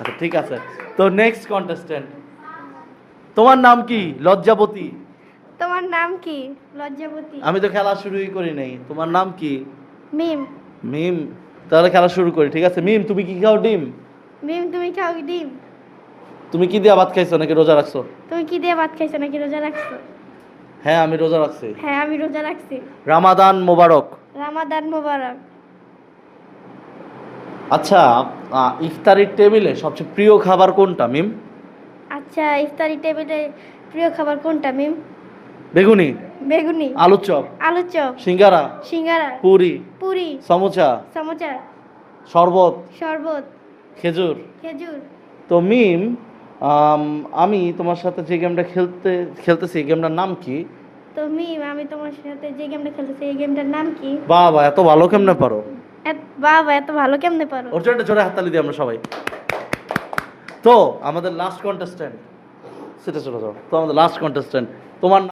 আচ্ছা ঠিক আছে। তো নেক্সট কন্টেস্ট্যান্ট তোমার নাম কি? লজ্জাবতী? তোমার নাম কি? লজ্জাবতী। আমি তো খেলা শুরুই করি নাই। তোমার নাম কি? মিম। মিম। তাহলে খেলা শুরু করি ঠিক আছে? মিম তুমি কি খাও ডিম? মিম তুমি খাও ডিম? তুমি কি দিয়ে ভাত খাইছো নাকি রোজা রাখছো? তুমি কি দিয়ে ভাত খাইছো নাকি রোজা রাখছো? হ্যাঁ আমি রোজা রাখছি। হ্যাঁ আমি রোজা রাখছি। রামাদান মোবারক। রামাদান মোবারক। আচ্ছা ইফতারির টেবিলে সবচেয়ে প্রিয় খাবার কোনটা মিম? আচ্ছা ইফতারি টেবিলে প্রিয় খাবার কোনটা মিম? বেগুনি। বেগুনি। আলুর চপ। আলুর চপ। সিঙ্গারা। সিঙ্গারা। পুরি। পুরি। সমোচা। সমোচা। শরবত। শরবত। খেজুর। খেজুর। তো মিম আমি তোমার সাথে যে গেমটা খেলতে খেলতেছি এই গেমটার নাম কি? তো মিম আমি তোমার সাথে যে গেমটা খেলতেছি এই গেমটার নাম কি? বাবা এত ভালো কেমনে পারো। বাবা এত ভালো কেমনে পারো? ওর জন্য জোরে হাততালি দিই আমরা সবাই। তো আমাদের লাস্ট কন্টেস্ট্যান্ট সেটা চলে যাও। তো আমাদের লাস্ট কন্টেস্ট্যান্ট তোমার